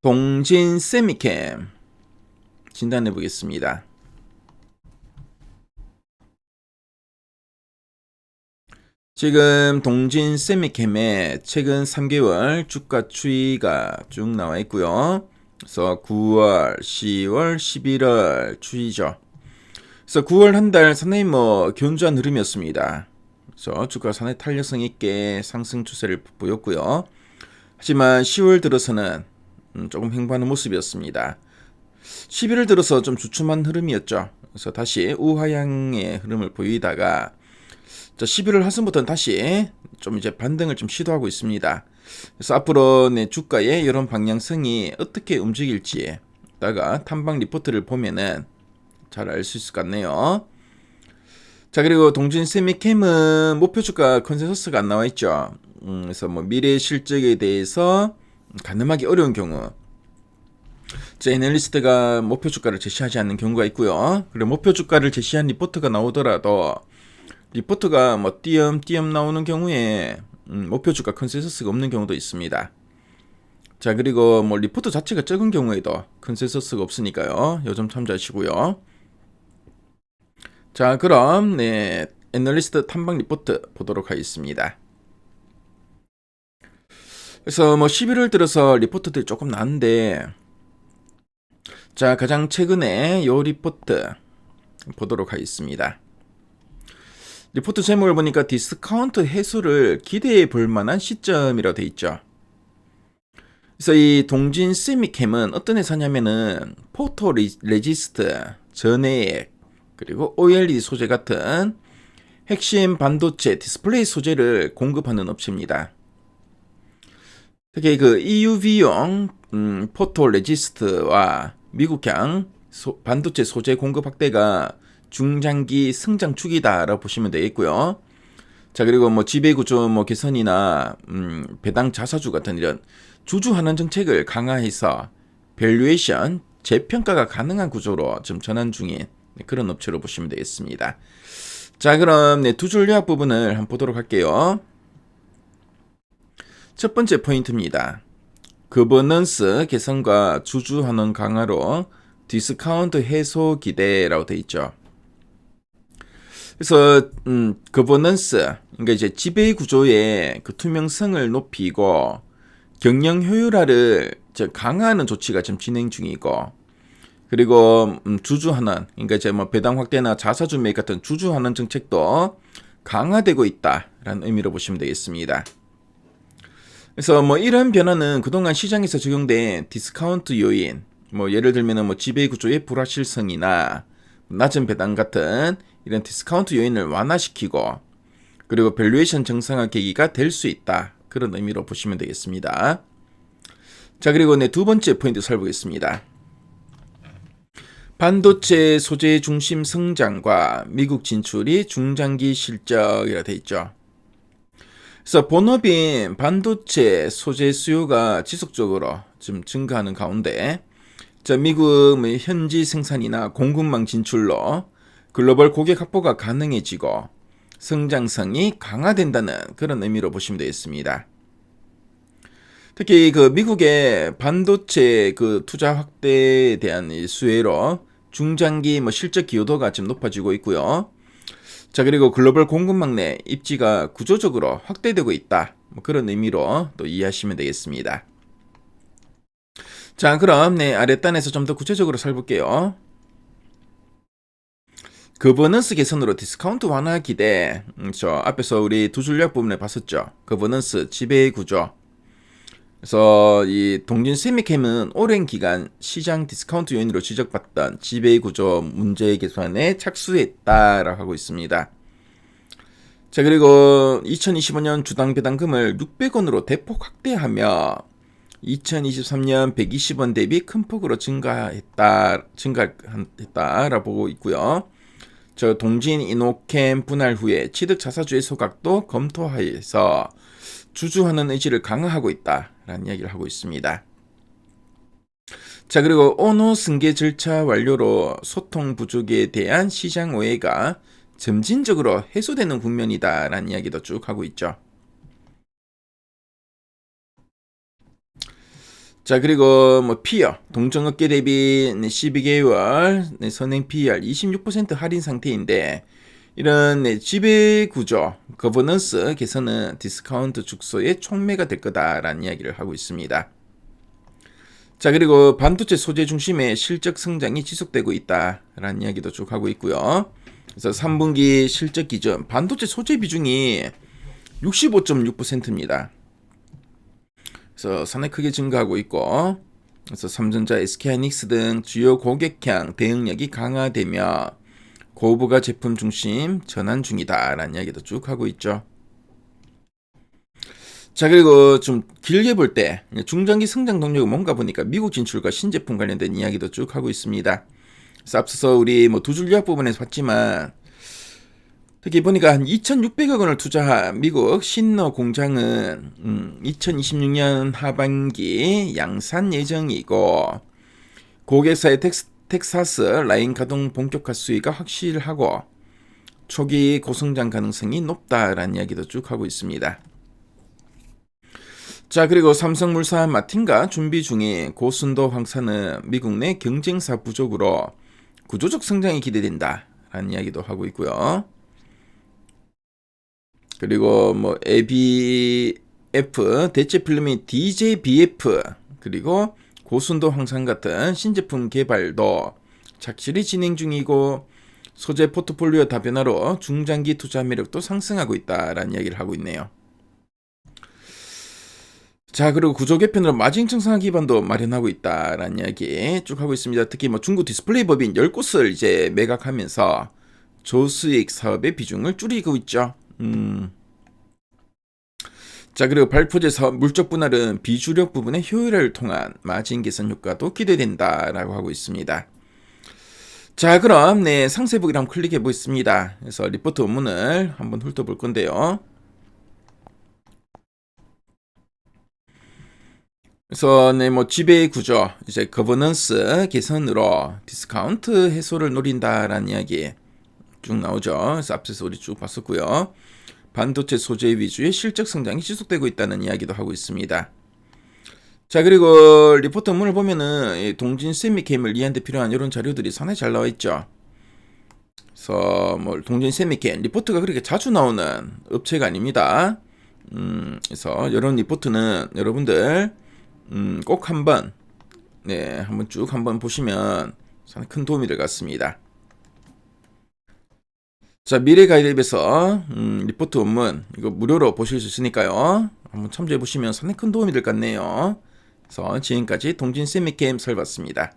동진 세미캠 진단해 보겠습니다. 지금 동진 세미캠의 최근 3개월 주가 추이가 쭉 나와 있고요. 그래서 9월, 10월, 11월 추이죠. 그래서 9월 한 달 상당히 뭐 견조한 흐름이었습니다. 그래서 주가 상당히 탄력성 있게 상승 추세를 보였고요. 하지만 10월 들어서는 음, 조금 횡보하는 모습이었습니다. 11월 들어서 좀 주춤한 흐름이었죠. 그래서 다시 우하향의 흐름을 보이다가 자, 11월 하순부터는 다시 좀 이제 반등을 좀 시도하고 있습니다. 그래서 앞으로 내 주가의 이런 방향성이 어떻게 움직일지 다가 탐방 리포트를 보면은 잘 알 수 있을 것 같네요. 자 그리고 동진 세미캠은 목표 주가 컨센서스가 안 나와 있죠. 음, 그래서 뭐 미래 실적에 대해서 가늠하기 어려운 경우 자, 애널리스트가 목표 주가를 제시하지 않는 경우가 있고요. 그리고 목표 주가를 제시한 리포트가 나오더라도 리포트가 뭐 띄엄띄엄 나오는 경우에 음, 목표 주가 컨센서스가 없는 경우도 있습니다. 자 그리고 뭐 리포트 자체가 적은 경우에도 컨센서스가 없으니까요. 요점 참조하시고요. 자 그럼 네 애널리스트 탐방 리포트 보도록 하겠습니다. 그래서 뭐 11월 들어서 리포트들이 조금 나는데 자 가장 최근에 요 리포트 보도록 하겠습니다. 리포트 제목을 보니까 디스카운트 해소를 기대해 볼 만한 시점이라고 돼 있죠. 그래서 이 동진 세미캠은 어떤 회사냐면은 포토 레지스트, 전해액, 그리고 OLED 소재 같은 핵심 반도체 디스플레이 소재를 공급하는 업체입니다. 특히 그 EUV용 음, 포토 레지스트와 미국향 소, 반도체 소재 공급 확대가 중장기 성장 축이다라고 보시면 되겠고요. 자 그리고 뭐 지배 구조 뭐 개선이나 음, 배당 자사주 같은 이런 주주 환원 정책을 강화해서 밸류에이션 재평가가 가능한 구조로 좀 전환 중인 그런 업체로 보시면 되겠습니다. 자 그럼 네, 두 줄 요약 부분을 한번 보도록 할게요. 첫 번째 포인트입니다. 거버넌스 개선과 주주 환원 강화로 디스카운트 해소 기대라고 되어 있죠. 그래서 음, 거버넌스 그러니까 이제 지배 구조의 그 투명성을 높이고 경영 효율화를 강화하는 조치가 지금 진행 중이고 그리고 음, 주주하는 그러니까 이제 뭐 배당 확대나 자사주 매입 같은 주주하는 정책도 강화되고 있다라는 의미로 보시면 되겠습니다. 그래서 뭐 이런 변화는 그동안 시장에서 적용된 디스카운트 요인, 뭐 예를 들면은 뭐 지배 구조의 불확실성이나 낮은 배당 같은 이런 디스카운트 요인을 완화시키고 그리고 밸류에이션 정상화 계기가 될 수 있다. 그런 의미로 보시면 되겠습니다. 자, 그리고 네, 두 번째 포인트 살펴보겠습니다. 반도체 소재 중심 성장과 미국 진출이 중장기 실적이라 돼 있죠. 그래서 본업인 반도체 소재 수요가 지속적으로 좀 증가하는 가운데 자, 미국의 현지 생산이나 공급망 진출로 글로벌 고객 확보가 가능해지고 성장성이 강화된다는 그런 의미로 보시면 되겠습니다. 특히 그 미국의 반도체 그 투자 확대에 대한 수혜로 중장기 뭐 실적 기여도가 지금 높아지고 있고요. 자 그리고 글로벌 공급망 내 입지가 구조적으로 확대되고 있다. 뭐 그런 의미로 또 이해하시면 되겠습니다. 자 그럼 네 아랫단에서 좀 더 구체적으로 살볼게요. 거버넌스 개선으로 디스카운트 완화 기대. 음, 저 앞에서 우리 두 줄력 부분에 봤었죠. 거버넌스 지배 구조. 그래서 이 동진 세미캠은 오랜 기간 시장 디스카운트 요인으로 지적받던 지배 구조 문제 개선에 착수했다라고 하고 있습니다. 자 그리고 2025년 주당 배당금을 600원으로 대폭 확대하며 2023년 120원 대비 큰 폭으로 증가했다 증가했다라고 보고 있고요. 저 동진 이노캠 분할 후에 취득 자사주의 소각도 검토하여서 주주하는 의지를 강화하고 있다 라는 이야기를 하고 있습니다. 자 그리고 오노 승계 절차 완료로 소통 부족에 대한 시장 오해가 점진적으로 해소되는 국면이다 라는 이야기도 쭉 하고 있죠. 자, 그리고 뭐 피어 동종업계 대비 12개월 네, 선행 PER 26% 할인 상태인데 이런 네, 지배 구조 거버넌스 개선은 디스카운트 축소의 촉매가 될 거다라는 이야기를 하고 있습니다. 자, 그리고 반도체 소재 중심의 실적 성장이 지속되고 있다라는 이야기도 쭉 하고 있고요. 그래서 3분기 실적 기준 반도체 소재 비중이 65.6%입니다. 그래서 산에 크게 증가하고 있고 그래서 삼성전자, SK하이닉스 등 주요 고객향 대응력이 강화되며 고부가 제품 중심 전환 중이다 라는 이야기도 쭉 하고 있죠. 자 그리고 좀 길게 볼 때 중장기 성장 동력은 뭔가 보니까 미국 진출과 신제품 관련된 이야기도 쭉 하고 있습니다. 그래서 앞서서 우리 뭐 두 줄 요약 부분에서 봤지만 특히 보니까 한 2,600억 원을 투자한 미국 신너 공장은 음, 2026년 하반기 양산 예정이고 고객사의 텍스, 텍사스 라인 가동 본격화 수위가 확실하고 초기 고성장 가능성이 높다라는 이야기도 쭉 하고 있습니다. 자 그리고 삼성물산 마틴과 준비 중인 고순도 황사는 미국 내 경쟁사 부족으로 구조적 성장이 기대된다라는 이야기도 하고 있고요. 그리고 뭐 ABF 대체 필름인 DJBF 그리고 고순도 황산 같은 신제품 개발도 착실히 진행 중이고 소재 포트폴리오 다변화로 중장기 투자 매력도 상승하고 있다라는 이야기를 하고 있네요. 자 그리고 구조 개편으로 마진 청산 기반도 마련하고 있다라는 이야기 쭉 하고 있습니다. 특히 뭐 중국 디스플레이 법인 10곳을 이제 매각하면서 조수익 사업의 비중을 줄이고 있죠. 음. 자 그리고 사업 물적 분할은 비주력 부분의 효율화를 통한 마진 개선 효과도 기대된다라고 하고 있습니다. 자 그럼 네 상세 보기를 한번 클릭해 보겠습니다. 그래서 리포트 원문을 한번 훑어볼 건데요. 그래서 네 뭐 지배 구조 이제 거버넌스 개선으로 디스카운트 해소를 노린다라는 이야기 쭉 나오죠. 그래서 앞서서 우리 쭉 봤었고요. 반도체 소재 위주의 실적 성장이 지속되고 있다는 이야기도 하고 있습니다. 자 그리고 리포트 문을 보면은 동진 세미캠을 이해하는데 필요한 이런 자료들이 상당히 잘 나와 있죠. 그래서 뭐 동진 세미캠 리포트가 그렇게 자주 나오는 업체가 아닙니다. 음, 그래서 이런 리포트는 여러분들 음, 꼭 한번 네 한번 쭉 한번 보시면 상당히 큰 도움이 될 것 같습니다. 자 미래 가이드앱에서 음, 리포트 원문 이거 무료로 보실 수 있으니까요. 한번 참조해 보시면 상당히 큰 도움이 될 것 같네요. 그래서 지금까지 동진 세미게임 설봤습니다.